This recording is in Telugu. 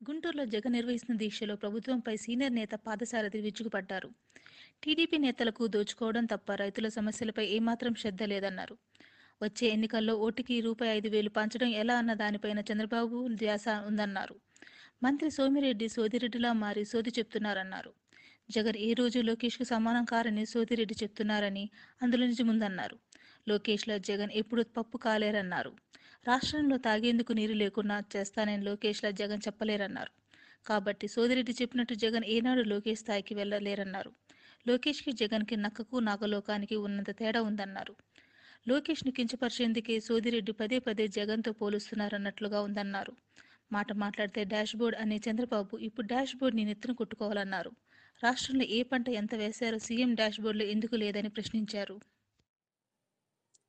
గుంటూరులో జగన్ నిర్వహిస్తున్న దీక్షలో ప్రభుత్వంపై సీనియర్ నేత పాదసారథి విరుచుకుపడ్డారు టీడీపీ నేతలకు దోచుకోవడం తప్ప రైతుల సమస్యలపై ఏమాత్రం శ్రద్ధ లేదన్నారు. వచ్చే ఎన్నికల్లో ఓటుకి రూపాయి ఐదు వేలు పంచడం ఎలా అన్న దానిపైన చంద్రబాబు ధ్యాస ఉందన్నారు. మంత్రి సోమిరెడ్డి సోదిరెడ్డిలా మారి సోది చెప్తున్నారన్నారు. జగన్ ఏ రోజు లోకేష్కు సమానం కారని సోదిరెడ్డి చెప్తున్నారని అందులో నిజముందన్నారు లోకేష్లో జగన్ ఎప్పుడు పప్పు కాలేరన్నారు. రాష్ట్రంలో తాగేందుకు నీరు లేకున్నా చేస్తానని లోకేష్లా జగన్ చెప్పలేరన్నారు. కాబట్టి సోదిరెడ్డి చెప్పినట్టు జగన్ ఏనాడు లోకేష్ స్థాయికి వెళ్ళలేరన్నారు. లోకేష్కి జగన్కి నక్కకు నాగలోకానికి ఉన్నంత తేడా ఉందన్నారు. లోకేష్ను కించపరిచేందుకే సోదిరెడ్డి పదే పదే జగన్తో పోలుస్తున్నారన్నట్లుగా ఉందన్నారు. మాట మాట్లాడితే డాష్ బోర్డ్ అనే చంద్రబాబు ఇప్పుడు డాష్ బోర్డ్ని నెత్తిన కొట్టుకోవాలన్నారు. రాష్ట్రంలో ఏ పంట ఎంత వేశారో సీఎం డాష్ బోర్డులో ఎందుకు లేదని ప్రశ్నించారు.